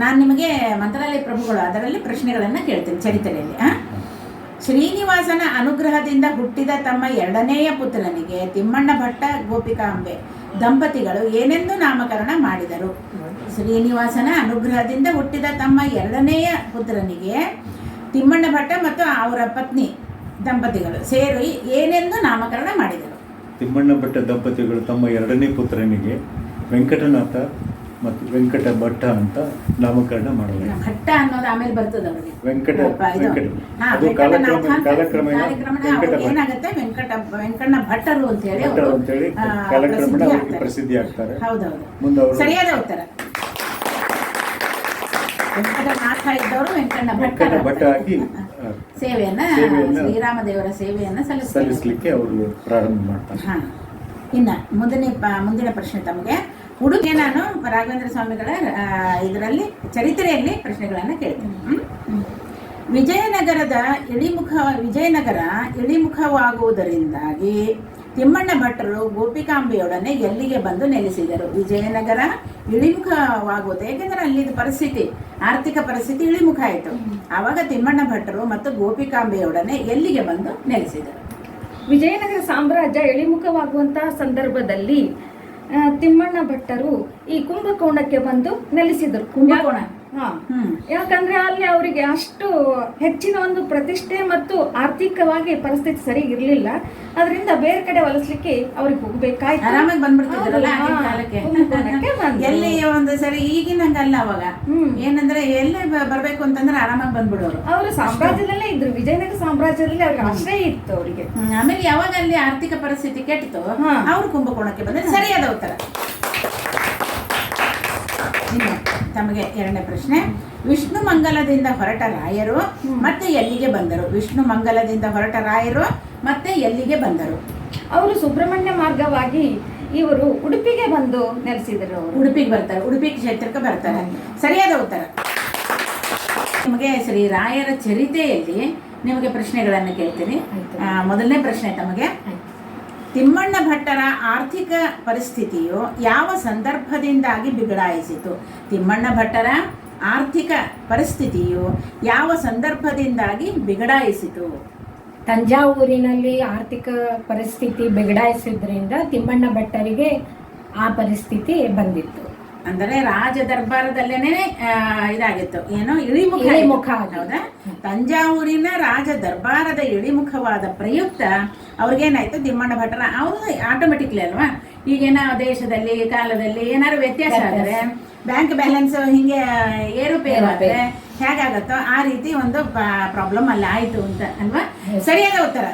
ನಾನು ನಿಮಗೆ ಮಂತ್ರಾಲಯ ಪ್ರಭುಗಳು, ಅದರಲ್ಲಿ ಪ್ರಶ್ನೆಗಳನ್ನು ಕೇಳ್ತೇನೆ ಚರಿತ್ರೆಯಲ್ಲಿ? ಶ್ರೀನಿವಾಸನ ಅನುಗ್ರಹದಿಂದ ಹುಟ್ಟಿದ ತಮ್ಮ ಎರಡನೆಯ ಪುತ್ರನಿಗೆ ತಿಮ್ಮಣ್ಣ ಭಟ್ಟ ಗೋಪಿಕಾಂಬೆ ದಂಪತಿಗಳು ಏನೆಂದು ನಾಮಕರಣ ಮಾಡಿದರು ಶ್ರೀನಿವಾಸನ ಅನುಗ್ರಹದಿಂದ ಹುಟ್ಟಿದ ತಮ್ಮ ಎರಡನೆಯ ಪುತ್ರನಿಗೆ ತಿಮ್ಮಣ್ಣ ಭಟ್ಟ ಮತ್ತು ಅವರ ಪತ್ನಿ ದಂಪತಿಗಳು ಸೇರಿ ಏನೆಂದು ನಾಮಕರಣ ಮಾಡಿದರು ತಿಮ್ಮಣ್ಣ ಭಟ್ಟ ದಂಪತಿಗಳು ತಮ್ಮ ಎರಡನೇ ಪುತ್ರನಿಗೆ ವೆಂಕಟನಾಥ ಮತ್ತು ವೆಂಕಟ ಭಟ್ಟ ಅಂತ ನಾಮಕರಣ ಮಾಡಲಾಗಿದೆ. ಭಟ್ಟ ಅನ್ನೋದು ಆಮೇಲೆ ಬರ್ತದೆ ಅವರಿಗೆ. ವೆಂಕಟ ವೆಂಕಟ ಅದು ಕಾಲಕ್ರಮ ಕಾಲಕ್ರಮೇಣ ವೆಂಕಟ ಏನಾಗುತ್ತೆ? ವೆಂಕಟ ವೆಂಕಣ್ಣ ಭಟ್ಟರು ಅಂತ ಹೇಳಿ ಭಟ್ಟರು ಅಂತೇಳಿ ಆ, ಕಾಲಕ್ರಮೇಣ ಪ್ರಸಿದ್ಧಿ ಅವರಿಗೆ ಆಗ್ತಾರೆ. ಪ್ರಸಿದ್ಧಿ ಆಗ್ತಾರೆ. ಹೌದೌದು. ಮುಂದೆ ಅವರು ಸರಿಯಾದ ಉತ್ತರ. ವೆಂಕಟನಾಥ ಇದ್ದವರು ವೆಂಕಣ್ಣ ಭಟ್ಟ ವೆಂಕಟ ಭಟ್ಟ ಆಗಿ ಸೇವೆಯನ್ನ ಶ್ರೀರಾಮ ದೇವರ ಸೇವೆಯನ್ನ ಸಲ್ಲಿಸಲಿಕ್ಕೆ ಅವರು ಪ್ರಾರಂಭ ಮಾಡ್ತಾರೆ. ಹಾ. ಇನ್ನ ಮುಂದಿನ ಮುಂದಿನ ಪ್ರಶ್ನೆ ತಮಗೆ. ಉಡುಗೆ ನಾನು ರಾಘವೇಂದ್ರ ಸ್ವಾಮಿಗಳ ಇದರಲ್ಲಿ ಚರಿತ್ರೆಯಲ್ಲಿ ಪ್ರಶ್ನೆಗಳನ್ನು ಕೇಳ್ತೇನೆ. ವಿಜಯನಗರದ ಇಳಿಮುಖ, ವಿಜಯನಗರ ಇಳಿಮುಖವಾಗುವುದರಿಂದಾಗಿ ತಿಮ್ಮಣ್ಣ ಭಟ್ಟರು ಗೋಪಿಕಾಂಬೆಯೊಡನೆ ಎಲ್ಲಿಗೆ ಬಂದು ನೆಲೆಸಿದರು? ವಿಜಯನಗರ ಇಳಿಮುಖವಾಗುವುದು ಏಕೆಂದರೆ ಅಲ್ಲಿದು ಪರಿಸ್ಥಿತಿ, ಆರ್ಥಿಕ ಪರಿಸ್ಥಿತಿ ಇಳಿಮುಖ ಆಯಿತು. ಆವಾಗ ತಿಮ್ಮಣ್ಣ ಭಟ್ಟರು ಮತ್ತು ಗೋಪಿಕಾಂಬೆಯೊಡನೆ ಎಲ್ಲಿಗೆ ಬಂದು ನೆಲೆಸಿದರು? ವಿಜಯನಗರ ಸಾಮ್ರಾಜ್ಯ ಇಳಿಮುಖವಾಗುವಂತಹ ಸಂದರ್ಭದಲ್ಲಿ ತಿಮ್ಮಣ್ಣ ಭಟ್ಟರು ಈ ಕುಂಭಕೋಣಕ್ಕೆ ಬಂದು ನೆಲೆಸಿದರು ಕುಂಭಕೋಣ? ಹಾ. ಯಾಕಂದ್ರೆ ಅಲ್ಲಿ ಅವರಿಗೆ ಅಷ್ಟು ಹೆಚ್ಚಿನ ಒಂದು ಪ್ರತಿಷ್ಠೆ ಮತ್ತು ಆರ್ಥಿಕವಾಗಿ ಪರಿಸ್ಥಿತಿ ಸರಿ ಇರಲಿಲ್ಲ. ಅದರಿಂದ ಬೇರೆ ಕಡೆ ವಲಸಲಿಕ್ಕೆ ಅವ್ರಿಗೆ ಹೋಗ್ಬೇಕಾಯ್ತು. ಆರಾಮಾಗಿ ಬಂದ್ಬಿಡ್ತಿದ್ರಲ್ಲ ಎಲ್ಲಿ ಒಂದು ಸರಿ ಈಗಿನಂಗಲ್ಲ ಅವಾಗ. ಹ್ಮ್. ಏನಂದ್ರೆ ಎಲ್ಲೇ ಬರ್ಬೇಕು ಅಂತಂದ್ರೆ ಆರಾಮಾಗಿ ಬಂದ್ಬಿಡೋರು. ಅವರು ಸಾಮ್ರಾಜ್ಯದಲ್ಲೇ ಇದ್ರು. ವಿಜಯನಗರ ಸಾಮ್ರಾಜ್ಯದಲ್ಲಿ ಅವ್ರಿಗೆ ಆಶ್ರಯ ಇತ್ತು ಅವರಿಗೆ. ಆಮೇಲೆ ಯಾವಾಗ ಅಲ್ಲಿ ಆರ್ಥಿಕ ಪರಿಸ್ಥಿತಿ ಕೆಟ್ಟಿತು. ಅವ್ರು ಕುಂಭಕೋಣಕ್ಕೆ ಬಂದ್ರೆ ಸರಿಯಾದ ಉತ್ತರ ಇನ್ನು ತಮಗೆ ಎರಡನೇ ಪ್ರಶ್ನೆ. ವಿಷ್ಣು ಮಂಗಲದಿಂದ ಹೊರಟ ರಾಯರು ಮತ್ತೆ ಎಲ್ಲಿಗೆ ಬಂದರು? ವಿಷ್ಣು ಮಂಗಲದಿಂದ ಹೊರಟ ರಾಯರು ಮತ್ತೆ ಎಲ್ಲಿಗೆ ಬಂದರು? ಅವರು ಸುಬ್ರಹ್ಮಣ್ಯ ಮಾರ್ಗವಾಗಿ ಇವರು ಉಡುಪಿಗೆ ಬಂದು ನೆಲೆಸಿದರು ಉಡುಪಿಗೆ ಬರ್ತಾರೆ. ಉಡುಪಿ ಕ್ಷೇತ್ರಕ್ಕೆ ಬರ್ತಾರೆ. ಸರಿಯಾದ ಉತ್ತರ. ನಿಮಗೆ ಶ್ರೀ ರಾಯರ ಚರಿತೆಯಲ್ಲಿ ನಿಮಗೆ ಪ್ರಶ್ನೆಗಳನ್ನು ಕೇಳ್ತೀನಿ. ಮೊದಲನೇ ಪ್ರಶ್ನೆ ತಮಗೆ. ತಿಮ್ಮಣ್ಣ ಭಟ್ಟರ ಆರ್ಥಿಕ ಪರಿಸ್ಥಿತಿಯು ಯಾವ ಸಂದರ್ಭದಿಂದಾಗಿ ಬಿಗಡಾಯಿಸಿತು? ತಿಮ್ಮಣ್ಣ ಭಟ್ಟರ ಆರ್ಥಿಕ ಪರಿಸ್ಥಿತಿಯು ಯಾವ ಸಂದರ್ಭದಿಂದಾಗಿ ಬಿಗಡಾಯಿಸಿತು? ತಂಜಾವೂರಿನಲ್ಲಿ ಆರ್ಥಿಕ ಪರಿಸ್ಥಿತಿ ಬಿಗಡಾಯಿಸಿದ್ರಿಂದ ತಿಮ್ಮಣ್ಣ ಭಟ್ಟರಿಗೆ ಆ ಪರಿಸ್ಥಿತಿ ಬಂದಿತ್ತು. ಅಂದರೆ ರಾಜ ದರ್ಬಾರದಲ್ಲೇನೆ ಇದಾಗಿತ್ತು. ಏನು? ಇಳಿಮುಖ ಇಳಿಮುಖ. ಹೌದಾ? ತಂಜಾವೂರಿನ ರಾಜ ದರ್ಬಾರದ ಇಳಿಮುಖವಾದ ಪ್ರಯುಕ್ತ ಅವ್ರಿಗೇನಾಯ್ತು ತಿಮ್ಮಣ್ಣ ಭಟ್ಟರ ಅವರು ಆಟೋಮೆಟಿಕ್ಲಿ ಅಲ್ವಾ? ಈಗೇನ ದೇಶದಲ್ಲಿ ಕಾಲದಲ್ಲಿ ಏನಾದ್ರು ವ್ಯತ್ಯಾಸ ಆದರೆ ಬ್ಯಾಂಕ್ ಬ್ಯಾಲೆನ್ಸ್ ಹಿಂಗೆ ಏರುಪೇರು ಆದರೆ ಹೇಗಾಗತ್ತೋ ಆ ರೀತಿ ಒಂದು ಪ್ರಾಬ್ಲಮ್ ಅಲ್ಲಿ ಆಯಿತು ಅಂತ ಅಲ್ವಾ? ಸರಿಯಾದ ಉತ್ತರ.